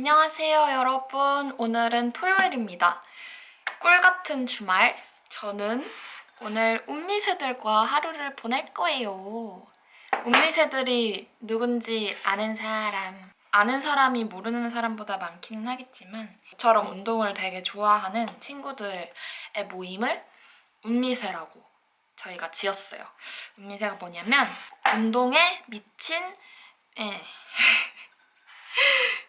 안녕하세요, 여러분. 오늘은 토요일입니다. 꿀 같은 주말. 저는 오늘 운미새들과 하루를 보낼 거예요. 운미새들이 누군지 아는 사람. 아는 사람이 모르는 사람보다 많기는 하겠지만 저처럼 운동을 되게 좋아하는 친구들의 모임을 운미새라고 저희가 지었어요. 운미새가 뭐냐면 운동에 미친 예.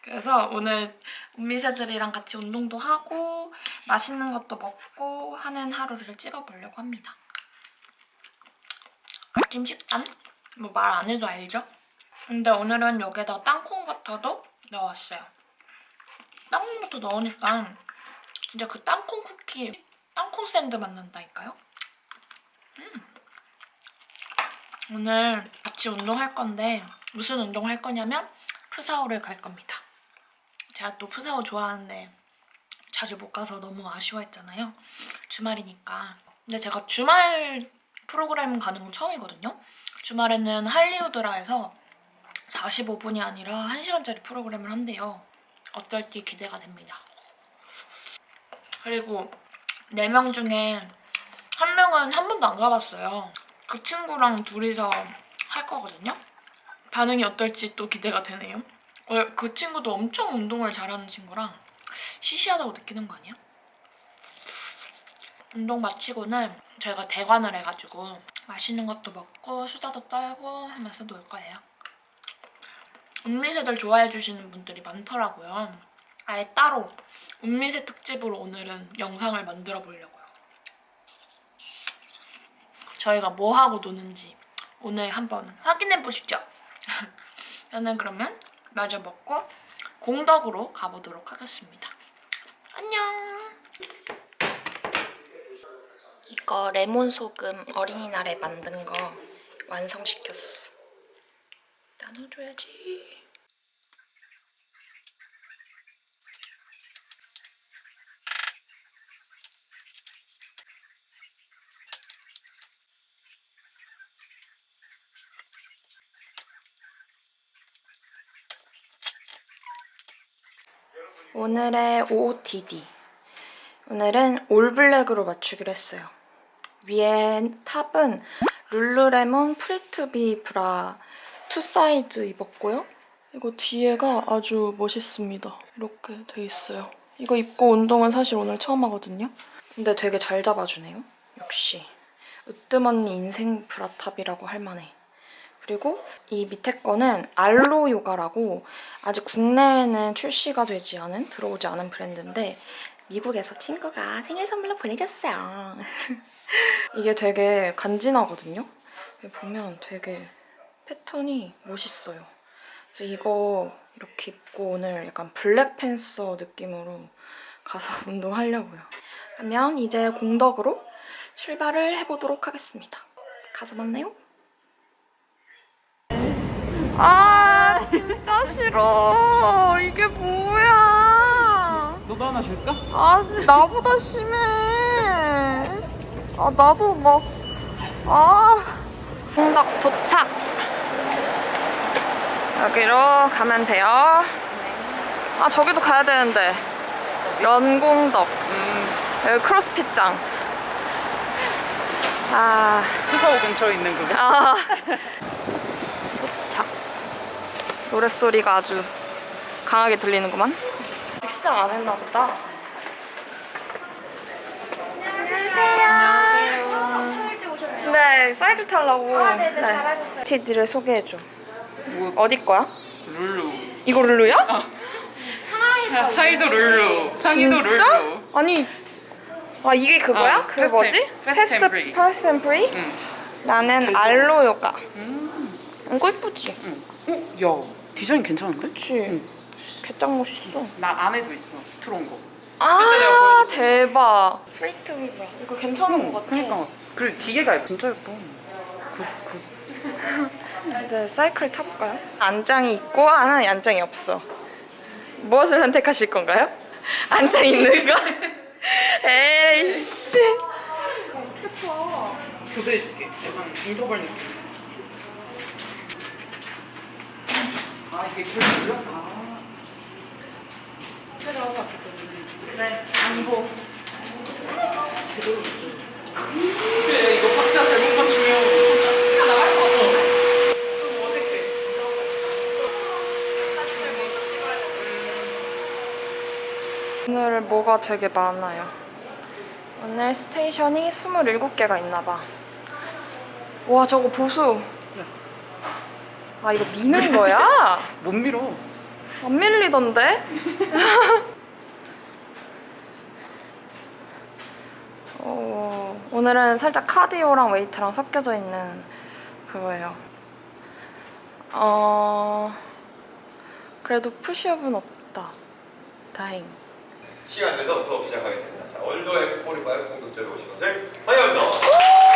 그래서 오늘 운미새들이랑 같이 운동도 하고 맛있는 것도 먹고 하는 하루를 찍어보려고 합니다. 아침 식단? 뭐 말 안 해도 알죠? 근데 오늘은 여기다 땅콩버터도 넣었어요. 땅콩버터 넣으니까 진짜 그 땅콩 쿠키, 땅콩 샌드 맛 난다니까요? 음. 오늘 같이 운동할 건데 무슨 운동할 거냐면 푸사오를 갈 겁니다. 제가 또 푸사오 좋아하는데 자주 못 가서 너무 아쉬워했잖아요. 주말이니까. 근데 제가 주말 프로그램 가는 건 처음이거든요. 주말에는 할리우드라에서 45분이 아니라 1시간짜리 프로그램을 한대요. 어떨지 기대가 됩니다. 그리고 4명 중에 한 명은 한 번도 안 가봤어요. 그 친구랑 둘이서 할 거거든요. 반응이 어떨지 또 기대가 되네요. 어, 그 친구도 엄청 운동을 잘하는 친구랑 시시하다고 느끼는 거 아니야? 운동 마치고는 저희가 대관을 해가지고 맛있는 것도 먹고 수다도 떨고 하면서 놀 거예요. 운미새들 좋아해 주시는 분들이 많더라고요. 아예 따로 운미새 특집으로 오늘은 영상을 만들어 보려고요. 저희가 뭐 하고 노는지 오늘 한번 확인해 보시죠. 저는 그러면 마저 먹고 공덕으로 가보도록 하겠습니다. 안녕. 이거 레몬 소금 어린이날에 만든 거 완성시켰어. 나눠줘야지. 오늘의 OOTD. 오늘은 올블랙으로 맞추기로 했어요. 위에 탑은 룰루레몬 프리투비 브라 투 사이즈 입었고요. 이거 뒤에가 아주 멋있습니다. 이렇게 돼 있어요. 이거 입고 운동은 사실 오늘 처음 하거든요. 근데 되게 잘 잡아주네요. 역시. 으뜸 언니 인생 브라탑이라고 할 만해. 그리고 이 밑에 거는 알로 요가라고 아직 국내에는 출시가 되지 않은 들어오지 않은 브랜드인데 미국에서 친구가 생일 선물로 보내줬어요. 이게 되게 간지나거든요. 보면 되게 패턴이 멋있어요. 그래서 이거 이렇게 입고 오늘 약간 블랙 팬서 느낌으로 가서 운동하려고요. 그러면 이제 공덕으로 출발을 해보도록 하겠습니다. 가서 만나요. 아 진짜 싫어. 이게 뭐야? 너도 하나 줄까? 아 나보다 심해. 아 나도 막 아. 공덕 도착. 여기로 가면 돼요. 아 저기도 가야 되는데. 연공덕. 여기 크로스핏장. 아. 푸사오 근처에 있는 그거? 아. 노랫소리가 아주 강하게 들리는구만. 시작 안 했나 보다. 안녕하세요. 네, 사이클 타려고. 아, 네네, 잘하셨어요. 티디를 소개해줘. 뭐 어디 거야? 룰루 이거 룰루야? 하이도 룰루 진짜? 룰루 아니, 아 이게 그거야? 어, 그 패스트 뭐지? 앤- 패스트 앤 프리. 패스트 앤 프리? 응. 나는 알로 요가. 음. 이거 이쁘지? 응. 어? 야 디자인 괜찮은데? 그치? 응. 개짱 멋있어. 나 안에도 있어 스트롱 거 아. 대박. 프리트 위브라. 이거 괜찮은 것 같아. 그러니까 그리고 기계가 진짜 예뻐 굿굿 네, 사이클 타볼까요? 안장이 있고 하나는 안장이 없어. 무엇을 선택하실 건가요? 안장 있는 거? 에이씨. 교대해줄게 약간 인터벌 느낌 아 이게 그걸 눌렀다 그래 아니고 제대로 그래 이거 박자 잘못 맞추면 티가 나갈 거 같아 좀 어색해 오늘 뭐가 되게 많아요. 오늘 스테이션이 27개가 있나 봐. 와, 저거 보수. 아, 이거 미는 거야? 못 밀어 안 밀리던데? 어, 오늘은 살짝 카디오랑 웨이트랑 섞여져 있는 그거예요. 어, 그래도 푸시업은 없다. 다행. 시간 내서 수업 시작하겠습니다. 자, 오늘도 F45 공독자로 오신 것을 환영합니다.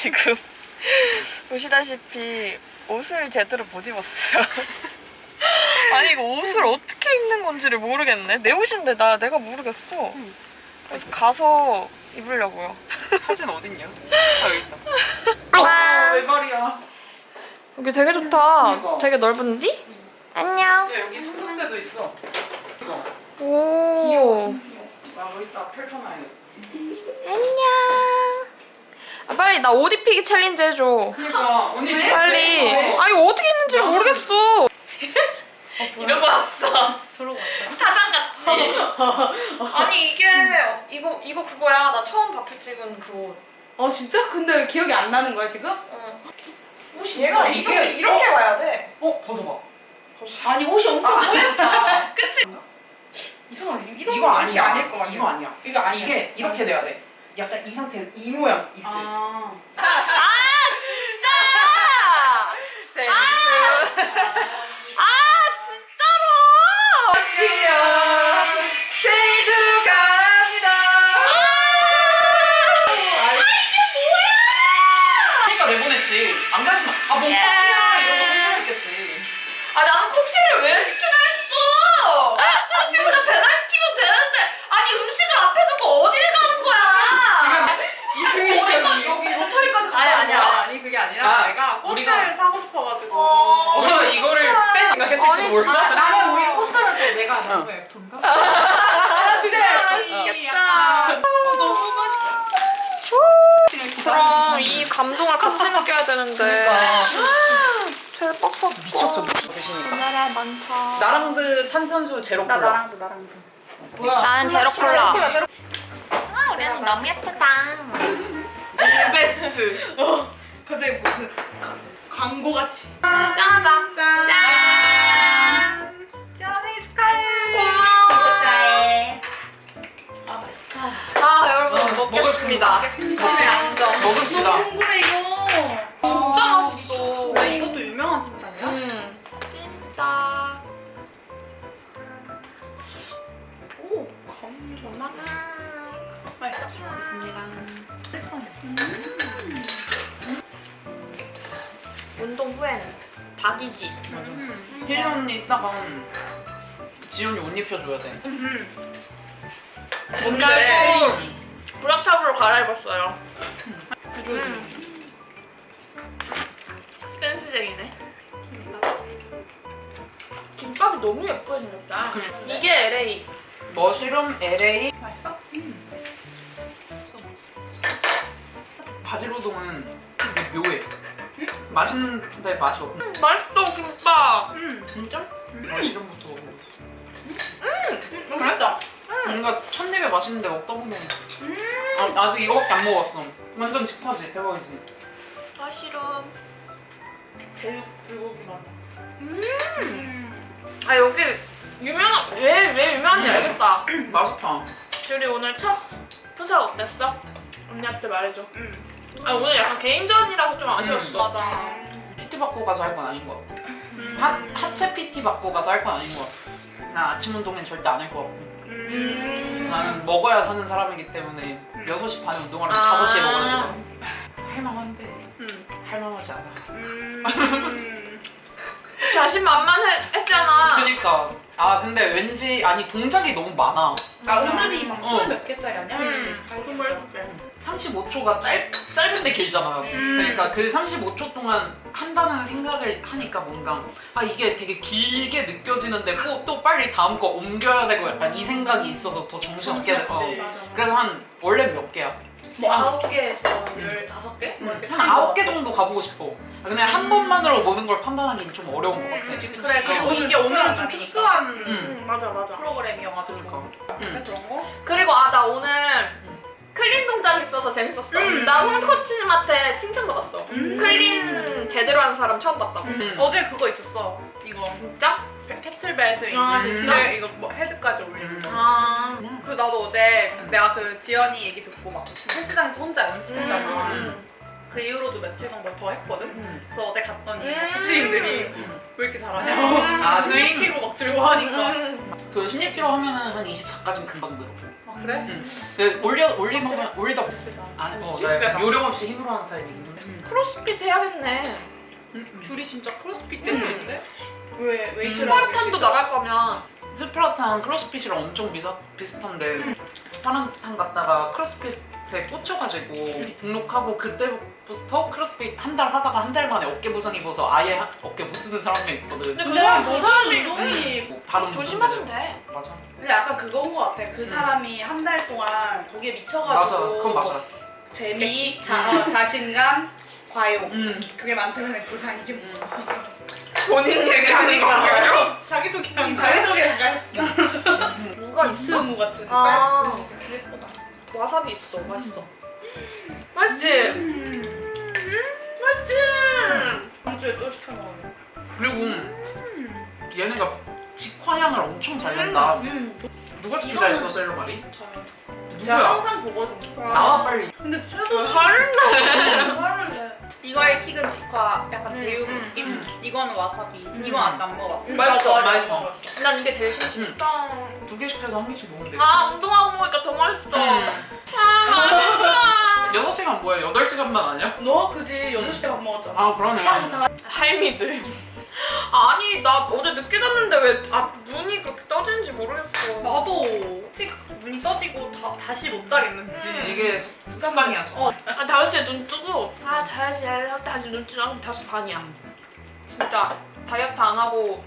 지금 보시다시피 옷을 제대로 못 입었어요. 아니 이거 옷을 어떻게 입는 건지를 모르겠네. 내 옷인데 나 내가 모르겠어. 그래서 가서 입으려고요. 사진 어딨냐? 아 여기 있다 왜 말이야 여기 되게 좋다. 그러니까. 되게 넓은디? 안녕. 야 여기 상상대도 있어 이거 오. 귀여워 나 여기 다 펼쳐놔야겠다 안녕. 아, 빨리 나 옷 입히기 챌린지 해줘. 그니까 언니 빨리. 왜? 아 이거 어떻게 입는지 나는- 모르겠어. 이러고 왔어. 저러고 왔다 타장 같이. 아니 이게 이거 이거 그거야. 나 처음 바풀 찍은 그 옷. 어 진짜? 근데 기억이 안 나는 거야 지금? 옷이 얘가 이게- 이렇게 이렇게 와야 돼. 어 벗어봐 아니 옷이 엄청 보였다. 그치? 이상하네. 이런 이거 옷이 아니야 아닐 거 같아. 이거 아니야 이거 아니야. 이게 이렇게 돼야 돼 약간 이 상태 이 모양 있지 아. 주제가 너무 예쁜가? 아, 주제였어. 맛있겠다. 어, 너무 맛있겠다. 그럼 이 감동을 같이 느껴야 되는데. 그러니까. 대박 사건. 미쳤어, 미쳤어. 오늘의 먼저. 나랑드 탄산수 제로 콜라. 나랑도 나랑도. 뭐야? 나는 제로 콜라. 아, 우리 언니 너무 예쁘다. 베스트. 갑자기 무슨 광고 같이. 짜잔. 짠. 짠. 짠 생일 축하해. 고마워. 축하해. 아 맛있다. 아 여러분 어, 먹겠습니다. 심심해 안정. 먹읍시다. 너무 궁금해 이거. 진짜 맛있어. 나 이것도 유명한 찜닭이야? 음. 찜닭. 오 감사합니다. 맛있어. 먹겠습니다. 운 동 후에는 닭이지. 혜린 언니 이따가 지연이 옷 입혀줘야 돼. 뭔가 브라탑으로 갈아입었어요. 음. 센스쟁이네. 김밥이 너무 예쁘게 생겼다. 그래. 이게 LA. 머시룸 LA 맛있어? 바지로동은 되게 묘해. 맛있는데 맛이 없. 맛있어 김밥. 음. 진짜? 머시룸부터 먹어보겠어. 맛있다. 뭔가 첫 입에 맛있는데 먹다 보면 아, 아직 이거밖에 안 먹었어. 완전 직화지 대박이지. 마시룸. 제육 불고기 맛. 아 여기 유명한 왜왜 유명한지 음. 알겠다. 맛있다. 줄이 오늘 첫 프사 어땠어? 언니한테 말해줘. 음. 아 오늘 약간 개인전이라서 좀 아쉬웠어. 맞아. PT 받고 가서 할 건 아닌 것 같아. 하, 하체 PT 받고 가서 할 건 아닌 것 같아. 나 아침 운동엔 절대 안 할 것 같고. 음. 나는 먹어야 사는 사람이기 때문에 6시 반에 운동하려면 아. 5시에 먹어야 되잖아. 할만한데 음. 할만하지 않아. 음. 자신만만했잖아. 그니까 아 근데 왠지 아니 동작이 너무 많아. 아 오늘이 막 어. 20몇 개짜리 아니야? 음. 정말 35초가 짧, 짧은데 길잖아. 음. 그러니까 그 35초 동안 한다는 생각을 하니까 뭔가 아 이게 되게 길게 느껴지는데 또, 또 빨리 다음 거 옮겨야 되고 약간 이 생각이 있어서 더 정신없게 돼. 어. 맞아. 그래서 한 원래 몇 개야? 뭐 아홉 개에서 열다섯 개? 뭐 이렇게 한 아홉 개 정도 가보고 싶어. 그냥 한 번만으로 모든 걸 판단하기는 좀 어려운 것 같아. 그래 그리고 어. 이게 오늘은 좀 특수한 음. 음, 맞아 맞아. 프로그램이어가지고 그러니까. 근데 음. 그런 거? 그리고 아 나 오늘 클린 동작 있어서 재밌었어. 음. 나 홍코치님한테 칭찬받았어. 음. 클린 제대로 하는 사람 처음 봤다고. 음. 어제 그거 있었어 이거 진짜? 캐틀벨 스윙 아, 진짜? 근데 이거 뭐 헤드까지 올리는 거 아. 그리고 나도 어제 내가 그 지연이 얘기 듣고 막 헬스장에서 혼자 연습했잖아 음. 그 이후로도 며칠 정도 더 했거든 음. 그래서 어제 갔더니 음. 선생님들이 음. 왜 이렇게 잘하냐고 음. 아, 아, 스윙? 16kg 막 들고 하니까 음. 그 16kg 하면은 한 24까지는 금방 늘어. 아 그래? 응. 그 올려 올리면 올리다 세다. 안 어, 진짜 나. 요령 없이 힘으로 하는 타입이긴 한데. 크로스핏 해야겠네. 줄이 진짜 크로스핏 음. 되는데? 왜 웨이트를 스파르탄도 나갈 거면 스파르탄 크로스핏이랑 엄청 비슷, 비슷한데 스파르탄 갔다가 크로스핏에 꽂혀가지고 등록하고 그때부터 크로스핏 한 달 하다가 한 달 만에 어깨 부상 입어서 아예 하- 어깨 못 쓰는 사람이 있거든. 근데 모든 사람이 운동이 뭐 발음 조심하면. 돼. 맞아. 근데 약간 그건 거 같아 그 사람이 한 달 동안 거기에 맞아. 미쳐가지고 그건 맞아. 재미, 자, 어, 자신감, 과용 음. 그게 많다면 부상이지 뭐. 본인 얘기하는 건가요? 자기소개한 자기소개 잠깐 했어 뭐가 있어? 스무 같은 아. 거. 예쁘다 와사비 있어. 맛있어. 맞지? 맞지? 다음 주에 또 시켜 먹어요 그리고 얘네가 직화향을 엄청 잘 낸다. 음. 누가 투자했어 셀러마리? 제가 누구야? 항상 보거든요 나와 빨리. 근데 최소 화를 내. 화를 내 이거의 킥은 직화 약간 제육 음, 느낌 음. 이거는 와사비 이건 아직 안 먹어봤어 맛있어, 나도 맛있어. 먹어봤어. 난 이게 제일 심심했다. 두개 시켜서 한 개씩 먹으면 돼. 아 운동하고 먹으니까 더 맛있어. 음. 아 맛있어. 6시간 뭐야? 8시간만 아니야? 너 그지 8시 때밥 먹었잖아 아 그러네. 빵 다. 할미들. 아니 나 어제 늦게 잤는데 왜 아, 눈이 그렇게 떠지는지 모르겠어. 나도 틱 눈이 떠지고 다, 다시 못 자겠는지 이게 습- 습관이야 습관. 아 다섯 시에 눈 뜨고 아 자야지 자야지 다시 눈 뜨고 다섯 반이야. 진짜 다이어트 안 하고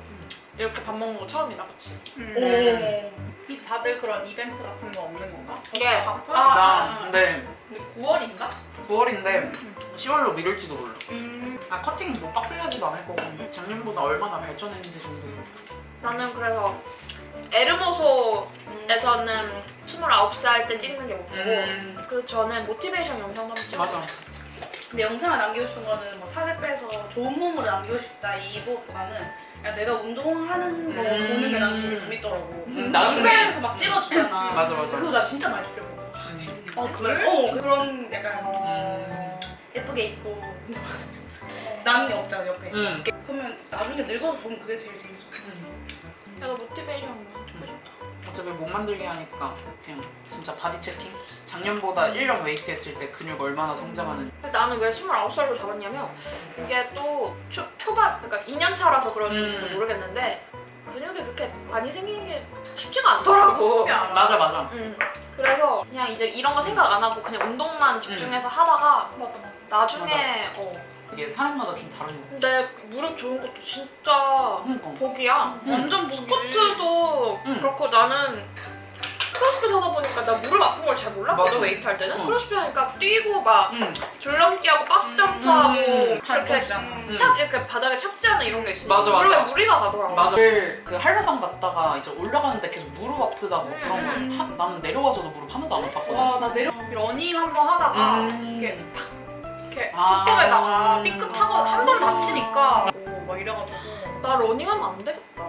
이렇게 밥 먹는 거 처음이다, 그치? 음. 혹 시 다들 그런 이벤트 같은 거 없는 건가? 이게 아, 나 근데 근데 9월인가? 9월인데 10월로 미룰지도 몰라. 음. 아 커팅 뭐 빡세게 하지도 않을 거고 작년보다 얼마나 발전했는지 정도. 나는 그래서 에르모소에서는 29살 때 찍는 게 목표고 음. 그 전에 모티베이션 영상 한번 찍었어. 맞아. 근데 영상을 남기고 싶은 거는 막 살을 빼서 좋은 몸으로 남기고 싶다 이거보다는 그냥 내가 운동하는 거 음. 보는 게 난 제일 재밌더라고. 음, 나중에- 영상에서 막 찍어주잖아. 맞아, 맞아. 그거 나 진짜 많이 보려고. 음. 어 그래? 어 그런 약간 음. 예쁘게 입고 게 없잖아 옆에. 음. 그러면 나중에 늙어서 보면 그게 제일 재밌어. 내가 모티베이션 찍고 싶다. 어차피 못 만들게 하니까 그냥 진짜 바디 체킹? 작년보다 1년 웨이트 했을 때 근육 얼마나 성장하는지 근데 나는 왜 29살로 잡았냐면 이게 또 초, 초반 그러니까 2년 차라서 그런지도 음. 모르겠는데 근육이 그렇게 많이 생기는 게 쉽지가 않더라고. 쉽지 않아. 맞아 맞아 음. 그래서 그냥 이제 이런 거 생각 안 하고 그냥 운동만 집중해서 하다가 맞아 맞아. 나중에 어 이게 사람마다 좀 다른 거 근데 무릎 좋은 것도 진짜 그러니까 복이야. 음. 완전 복. 스쿼트도 음. 그렇고 나는 크로스핏 하다 보니까 나 무릎 아픈 걸 잘 몰랐거든 맞아. 웨이트 할 때는 어. 크로스핏 하니까 뛰고 막 응 줄넘기하고 박스 점프하고 음. 이렇게 음. 딱 이렇게 바닥에 착지하는 이런 게 있어. 맞아, 맞아. 그러면 무리가 가더라고. 맞아 그 한라산 갔다가 이제 올라가는데 계속 무릎 아프다고 음, 그런 음. 거 하- 나는 내려와서도 무릎 하나도 안 아팠거든 와 나 내려. 러닝 한번 하다가 음. 이렇게 팍 이렇게 아. 손톱에다가 삐끗하고 한 번 다치니까 오, 막 이래가지고 나 러닝하면 안 되겠다.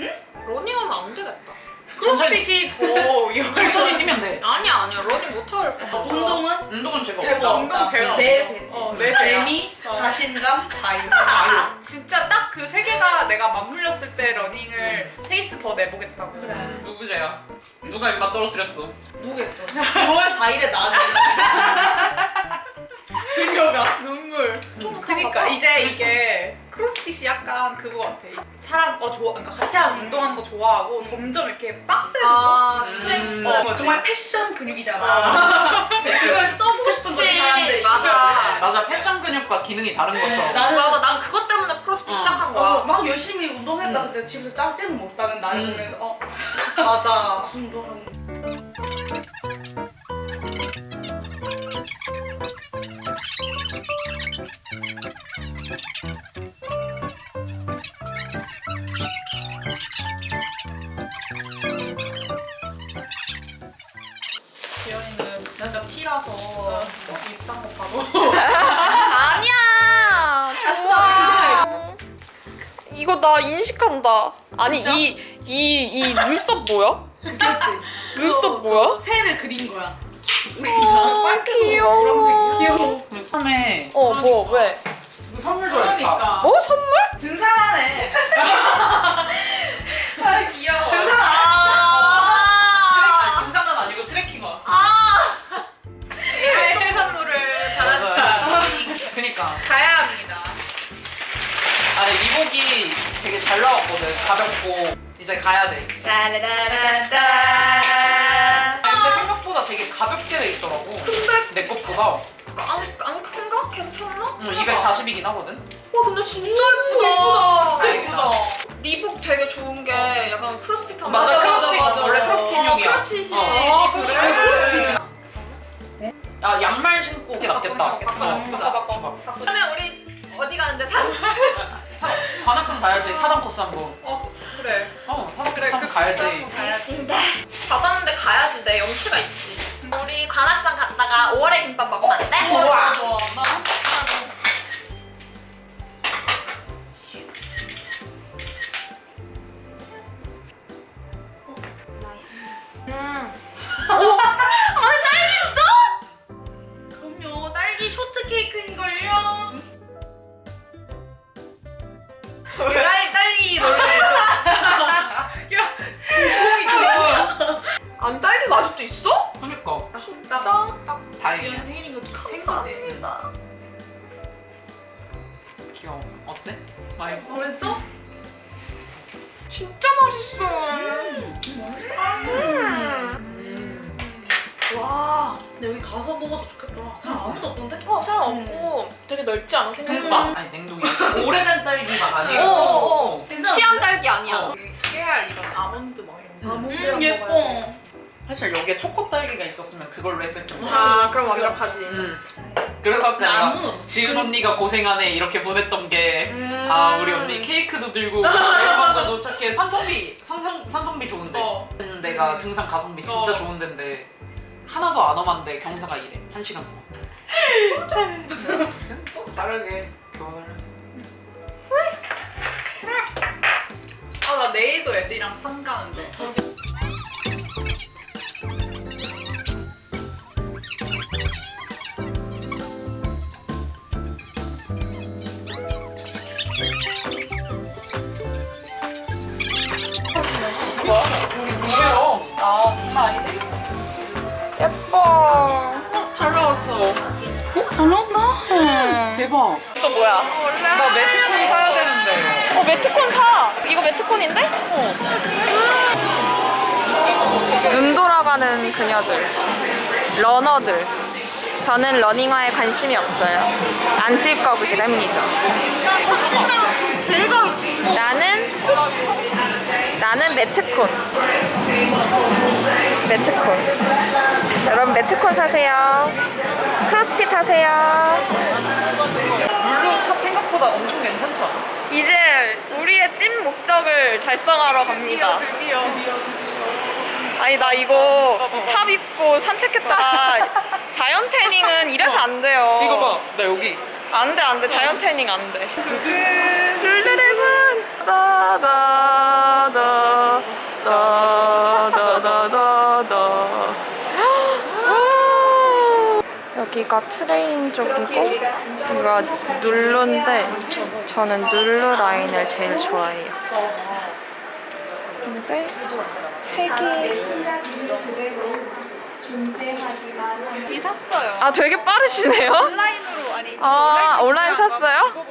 응? 러닝하면 안 되겠다. 크로스핏이 더. 천천히 뛰면 돼 아니야 아니야 러닝 못할 것 같아. 운동은 운동은 제가 제법 없다. 운동 내 없어. 재지. 어, 내 재야. 재미, 어. 자신감, 바이브. 아, 진짜 딱 그 세 개가 내가 맞물렸을 때 러닝을 페이스 더 내보겠다고. 그래. 누구 죄야? 누가 입맛 떨어뜨렸어? 누구겠어? 9월 4일에 나한테. 그녀가 눈물. 좀 그니까. 이제 이게 크로스핏이 약간 그거 같아. 사람 거 좋아, 그러니까 같이 하는 운동하는 거 좋아하고 점점 이렇게 빡세지고. 아 음. 스트렝스. 어, 정말 패션 근육이잖아. 그걸 써보고 싶은 거지 그치 사람들이. 맞아. 맞아 패션 근육과 기능이 다른 것처럼 나는 맞아 난 그것 때문에 크로스핏 어. 시작한 어, 거야. 막 열심히 운동했다 근데 집에서 짱짱 못하는 나를 음. 보면서 어 맞아. 무슨 운동하는 지연이는 진짜 T라서 입단 거 봐도. 아니야! 좋아. 이거 나 인식한다. 아니 이이 이 눈썹 뭐야? 귀엽지? 눈썹 뭐야? 새를 그린 거야. 아 귀여워. 귀여워 처음에 어 뭐 왜? 그 선물 줘야겠다. 그러니까. 어 선물? 등산하네. 아 귀여워. 등산 안 아, 등산은 아니고 트레킹어 아. 해산물을 받아주다 그니까. 가야 합니다. 아 이복이 되게 잘 나왔거든. 가볍고. 이제 가야 돼. 따라라라따. 근데 생각보다 되게 가볍게 돼 있더라고. 근데? 내 것보다 안, 안 큰가? 괜찮나? 240이긴 하거든 와 근데 진짜 예쁘다 진짜 예쁘다 리복 되게 좋은 게 약간 크로스핏 하면 맞아, 크로스핏. 맞아. 원래 크로스핏용이야. 크로스핏이 어. 리복을 그래. 야 양말 신고 그게 낫겠다 바꿔, 바꿔, 어. 바꿔, 바꿔. 바꿔. 그러면 우리 어디 가는데 산? 사- 관악산 가야지 사당 코스 한번 어 그래. 어 사당 코스 한번 그 가야지. 알겠습니다 받았는데 가야지 내 염치가 있지 우리 관악산 갔다가 5월에 김밥 먹으면 안 돼? 좋아 좋아 나 음. 오! 안에 딸기 있어? 그럼요 딸기 쇼트 케이크인걸요 맛있어? 맛있어? 진짜 맛있어 음. 와 근데 여기 가서 먹어도 좋겠다 사람 아무도 없던데? 어 사람 없고 되게 넓지 않아 생각보다 그러니까 아니 냉동이야 오래된 딸기가 아니고 어, 어, 어. 생 취한 딸기 아니야. 어. 깨알 이런 아몬드 막 이런 거. 음, 예뻐. 사실 여기에 초코 딸기가 있었으면 그걸로 했을 텐데. 아 그럼 완벽하지. 음. 그래서 내가 안 무너졌어. 지은 언니가 고생하네 이렇게 보냈던 게. 음. 아 우리 언니 케이크도 들고 앨범도 도착해 산성비 산성 산성비 좋은데 어. 내가 등산 가성비 진짜 어. 좋은 데인데 하나도 안 험한데 경사가 이래 한 시간 동안 또 다르게 교환을 해서 아 나 내일도 애들이랑 산 가는데. 뭐예요? 아 장난 아니지? 예뻐. 잘 나왔어 잘 나온다. 대박 또 뭐야? 나 매트콘 사야 되는데 어 매트콘 사. 이거 매트콘인데? 눈 돌아가는 그녀들, 러너들. 저는 러닝화에 관심이 없어요. 안 뛸 거기 때문이죠. 나는 나는 매트콘. 매트콘. 여러분 매트콘 사세요. 크로스핏 하세요. 블루 탑 생각보다 엄청 않아? 이제 우리의 찐 목적을 달성하러 갑니다. 아니 나 이거 탑 입고 산책했다가 자연 태닝은 이래서 안 돼요. 이거 봐 나 여기 안 돼 안 돼 자연 태닝 안 돼. 다다다 다다다다다. 여기가 트레인 쪽이고 여기가 눌루인데 저는 눌루 라인을 제일 좋아해요. 근데 색이 이 샀어요. 아 되게 빠르시네요. 온라인으로 아니. 아 온라인 샀어요?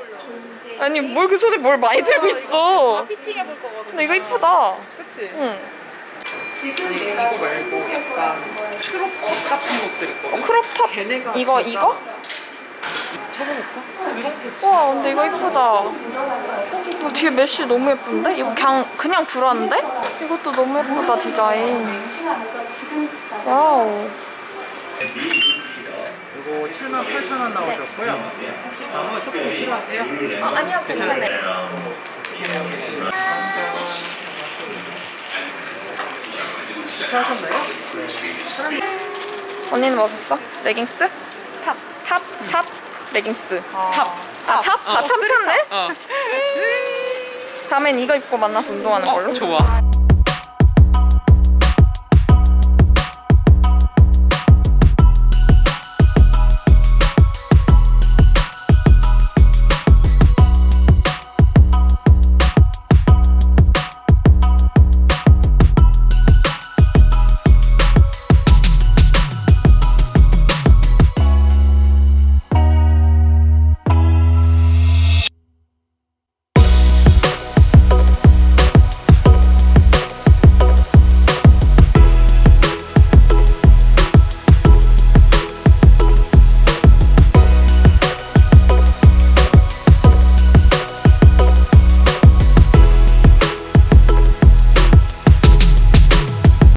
아니 뭘 그 손에 뭘 많이 들고 있어. 피팅 해 볼 거거든. 근데 이거 이쁘다. 그치? 응. 이거 말고 약간 크롭 같은 것들 있거든? 크롭탑 걔네가 이거 진짜 이거? 쳐볼까? 와 근데 이거 이쁘다. 이거 뒤에 메쉬 너무 예쁜데? 이거 그냥 그냥 브라인데? 이것도 너무 예쁘다 디자인. 와우. 이거 7만 8천 원 나오셨고요. 다음은 조금 필요하세요? 아니요 괜찮아요. 언니는 뭐 샀어? 레깅스? 탑. 탑? 탑? 레깅스. 탑! 아 탑? 아 탑 샀네? 어 다음엔 이거 입고 만나서 운동하는 걸로. 좋아